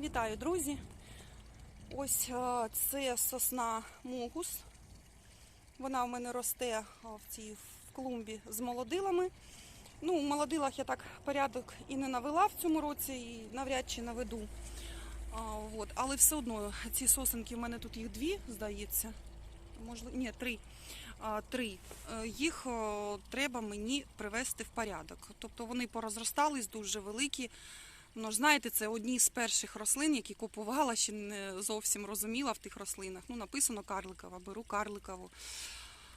Вітаю, друзі! Ось е, це сосна Могус. Вона в мене росте е, в цій в клумбі з молодилами. Ну, у молодилах я так порядок і не навела в цьому році, і навряд чи наведу. От. Але все одно ці сосенки, в мене тут їх дві, здається. Можливо, ні, три. А, три. Е, Їх треба мені привести в порядок. Тобто вони порозростались дуже великі. Ну, знаєте, це одні з перших рослин, які купувала, ще не зовсім розуміла в тих рослинах. Ну, написано карликова, беру карликову.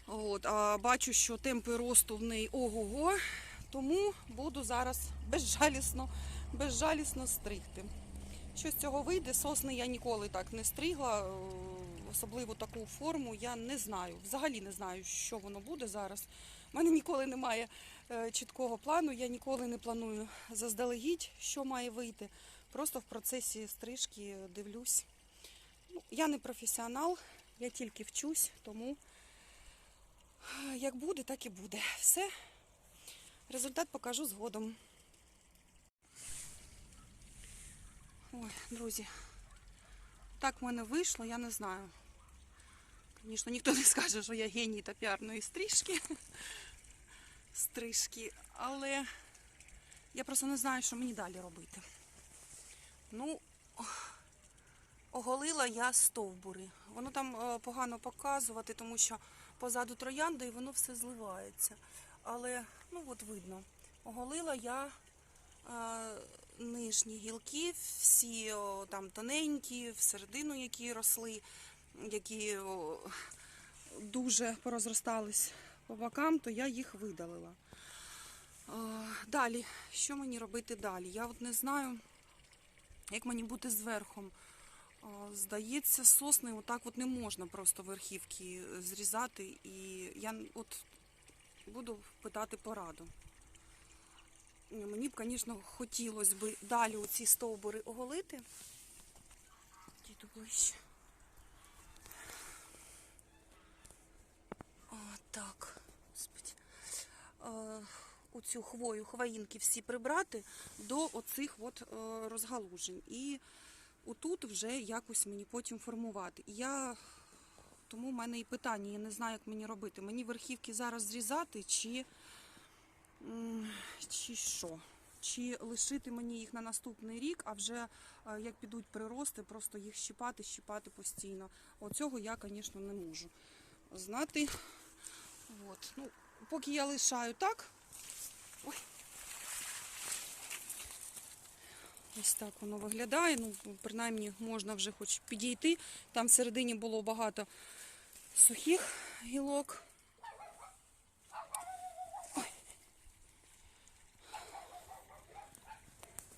От, а бачу, що темпи росту в неї ого-го, тому буду зараз безжалісно, безжалісно стригти. Що з цього вийде, сосни я ніколи так не стригла, особливо таку форму я не знаю. Взагалі не знаю, що воно буде зараз. У мене ніколи немає е, чіткого плану, я ніколи не планую заздалегідь, що має вийти. Просто в процесі стрижки дивлюсь. Ну, я не професіонал, я тільки вчусь, тому як буде, так і буде. Все. Результат покажу згодом. Ой, друзі, так в мене вийшло, я не знаю. Звісно, ніхто не скаже, що я геній та піарної стрижки. Стрижки, але я просто не знаю, що мені далі робити. Ну, оголила я стовбури. Воно там е, погано показувати, тому що позаду троянди і воно все зливається. Але, ну от видно, оголила я е, нижні гілки, всі о, там тоненькі, всередину які росли, які дуже порозростались по бокам, то я їх видалила. Е, Далі, що мені робити далі? Я от не знаю, як мені бути з верхом. Е, Здається, сосни отак от не можна просто верхівки зрізати. І я от буду питати пораду. Мені б, звісно, хотілося б далі оці стовбури оголити. Діду ближче. О, так. Господи. Е, оцю хвою, хвоїнки всі прибрати до оцих от е, розгалужень. І отут вже якось мені потім формувати. І я тому в мене і питання, я не знаю, як мені робити. Мені верхівки зараз зрізати чи, чи що? Чи лишити мені їх на наступний рік, а вже е, як підуть прирости, просто їх щипати, щипати постійно. Оцього я, звісно, не можу знати. От. Ну, поки я лишаю так. Ой. Ось так воно виглядає. Ну, принаймні можна вже хоч підійти. Там всередині було багато сухих гілок. Ой.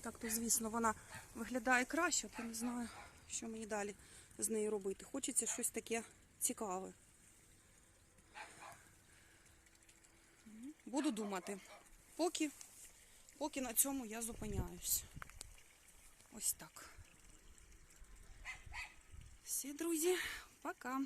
Так, то, звісно, вона виглядає краще, я не знаю, що мені далі з нею робити. Хочеться щось таке цікаве. Буду думати. Поки, поки на цьому я зупиняюсь. Ось так. Всі, друзі, пока.